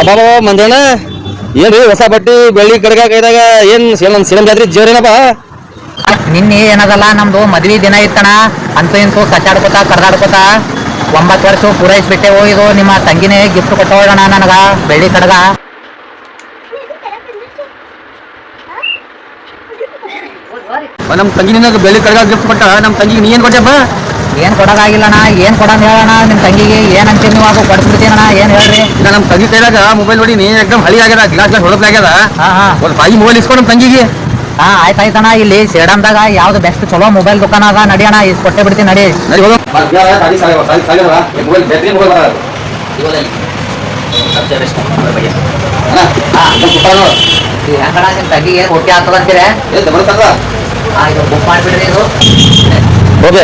ಅಬ್ಬಾಬ ಮಂಜಣ್ಣ. ಏನ್ರಿ ಹೊಸ ಬಟ್ಟಿ ಬೆಳ್ಳಿ ಕಡ್ಗ ಕೈದಾಗ? ಏನ್ ಸೇಲಂ ಸೇಲಂ ಜಾತ್ರೆ ಜೋರೇನಪ್ಪ ನಿನ್ನೆ ಏನದಲ್ಲ ನಮ್ದು ಮದ್ವಿ ದಿನ ಇತ್ತಣ ಅಂತ ಇಂತು ಕಚ್ಚಾಡ್ಕೊತ ಕರ್ದಾಡ್ಕೊತ ಒಂಬತ್ತು ವರ್ಷ ಪೂರೈಸ್ಬಿಟ್ಟೆ ಹೋಗಿದ್ದು. ನಿಮ್ಮ ತಂಗಿನೇ ಗಿಫ್ಟ್ ಕೊಟ್ಟೋಳಣ ನನಗ ಬೆಳ್ಳಿ ಕಡಗ. ನಮ್ ತಂಗಿ ನಿನಗ ಬೆಳ್ಳಿ ಕಡಗ ಗಿಫ್ಟ್ ಕೊಟ್ಟ. ನಮ್ ತಂಗಿಗೆ ನೀ ಏನ್ ಕೊಟ್ಟಪ್ಪ ಏನ್ ಅಣ್ಣ ಏನ್ ಕೊಡಂಗ ಹೇಳಣ್ಣ ನಿಮ್ ತಂಗಿಗೆ ಏನ್ ಅಂತೀನಿ ನೀವು ಅದು ಕೊಡ್ಸ್ಬಿಡ್ತೀನಣ್ಣ ಏನ್ ಹೇಳ್ರಿ? ಈಗ ನಮ್ಮ ತಂಗಿ ಕೈದಾಗ ಮೊಬೈಲ್ ನೋಡಿ ನೀ ಎಕ್ದಮ್ ಹಳಿ ಆಗ್ಯದ ಗ್ಲಾಸ್ ಗ್ಲಾಸ್ ಹಾ ಹಾ. ಒಂದ್ ಫೈ ಮೊಬೈಲ್ ಇಸ್ಕೊಂಡು ತಂಗಿಗೆ. ಹಾ ಆಯ್ತಾಯ್ತಣ್ಣ ಇಲ್ಲಿ ಸೇಡಂದಾಗ ಯಾವ್ದು ಬೆಸ್ಟ್ ಚಲೋ ಮೊಬೈಲ್ ದುಕಾನ ಅದ ನಡಿಯಣ ಇಸ್ ಕೊಟ್ಟೆ ಬಿಡ್ತೀನಿ ನಡಿ. ನಡಿ ಹೋಗೋಣ ಮೊಬೈಲ್ ಬ್ಯಾಟ್ರಿ ಮೊಬೈಲ್ ಈ ಹೆಂಗಣ ನಿಮ್ ತಂಗಿಗೆ ಓಕೆ ಆಗ್ತದಂತೀರಿ? ಇದು ಬುಕ್ ಮಾಡ್ಬಿಡ್ರಿ ಇದು. ಓಕೆ